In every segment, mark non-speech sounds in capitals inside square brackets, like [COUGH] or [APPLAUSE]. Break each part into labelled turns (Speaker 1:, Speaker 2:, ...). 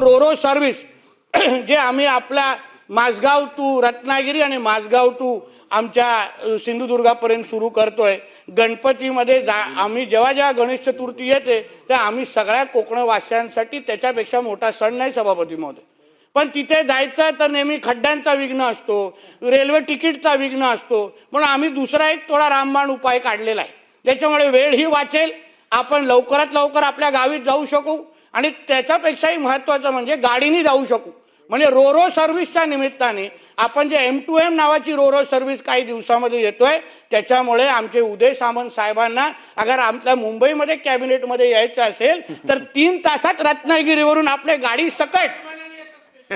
Speaker 1: Ro-Ro service [CLEARS THROAT] जे आम्ही आपल्या माझगाव टू रत्नागिरी आणि माझगाव टू आमच्या सिंधुदुर्गापर्यंत सुरू करतोय. गणपतीमध्ये जा आम्ही जेव्हा जेव्हा गणेश चतुर्थी येते तर आम्ही सगळ्या कोकणवासियांसाठी त्याच्यापेक्षा मोठा सण नाही सभापती महोदय पण तिथे जायचं तर नेहमी खड्ड्यांचा विघ्न असतो रेल्वे तिकीटचा विघ्न असतो. म्हणून आम्ही दुसरा एक थोडा रामबाण उपाय काढलेला आहे. ज्याच्यामुळे वेळही वाचेल आपण लवकरात लवकर आपल्या गावीत जाऊ शकू. आणि त्याच्यापेक्षाही महत्वाचं म्हणजे गाडीने जाऊ शकू. म्हणजे रोरो सर्व्हिसच्या निमित्ताने आपण जे एम टू एम नावाची रोरो सर्व्हिस काही दिवसामध्ये येतोय त्याच्यामुळे आमचे उदय सामंत साहेबांना अगर आमच्या मुंबईमध्ये कॅबिनेटमध्ये यायचं असेल तर तीन तासात रत्नागिरीवरून आपल्या गाडी सकट. [LAUGHS]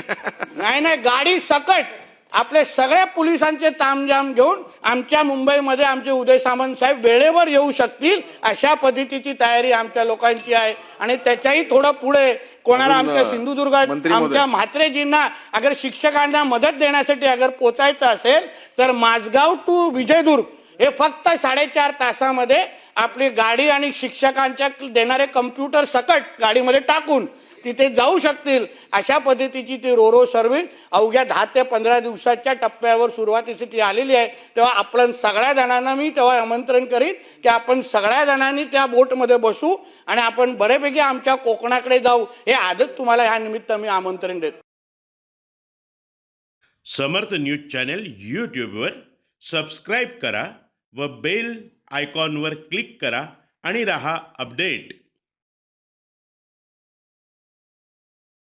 Speaker 1: नाही नाही गाडी सकट. आपले सगळ्या पोलिसांचे तामजाम घेऊन आमच्या मुंबईमध्ये आमचे उदय सामंत साहेब वेळेवर येऊ शकतील अशा पद्धतीची तयारी आमच्या लोकांची आहे आणि त्याच्याही थोडं पुढे कोणाला आमच्या सिंधुदुर्गात
Speaker 2: महोदय.
Speaker 1: आमच्या म्हात्रेजींना अगर शिक्षकांना मदत देण्यासाठी अगर पोचायचं असेल तर माझगाव टू विजयदुर्ग हे फक्त साडेचार तासामध्ये आपली गाडी आणि शिक्षकांच्या देणारे कम्प्युटर सकट गाडीमध्ये टाकून तिथे जाऊ शकतील. अशा पद्धतीची ती रोरो सर्व्हिस अवघ्या दहा ते पंधरा दिवसाच्या टप्प्यावर सुरुवातीसाठी आलेली आहे. तेव्हा आपण सगळ्या जणांना मी तेव्हा आमंत्रण करीन की आपण सगळ्या जणांनी त्या बोटमध्ये बसू आणि आपण बऱ्यापैकी आमच्या कोकणाकडे जाऊ. हे आजच तुम्हाला ह्या निमित्त मी आमंत्रण देतो.
Speaker 3: समर्थ न्यूज चॅनल यूट्यूबवर सबस्क्राईब करा व बेल आयकॉनवर क्लिक करा आणि रहा अपडेट.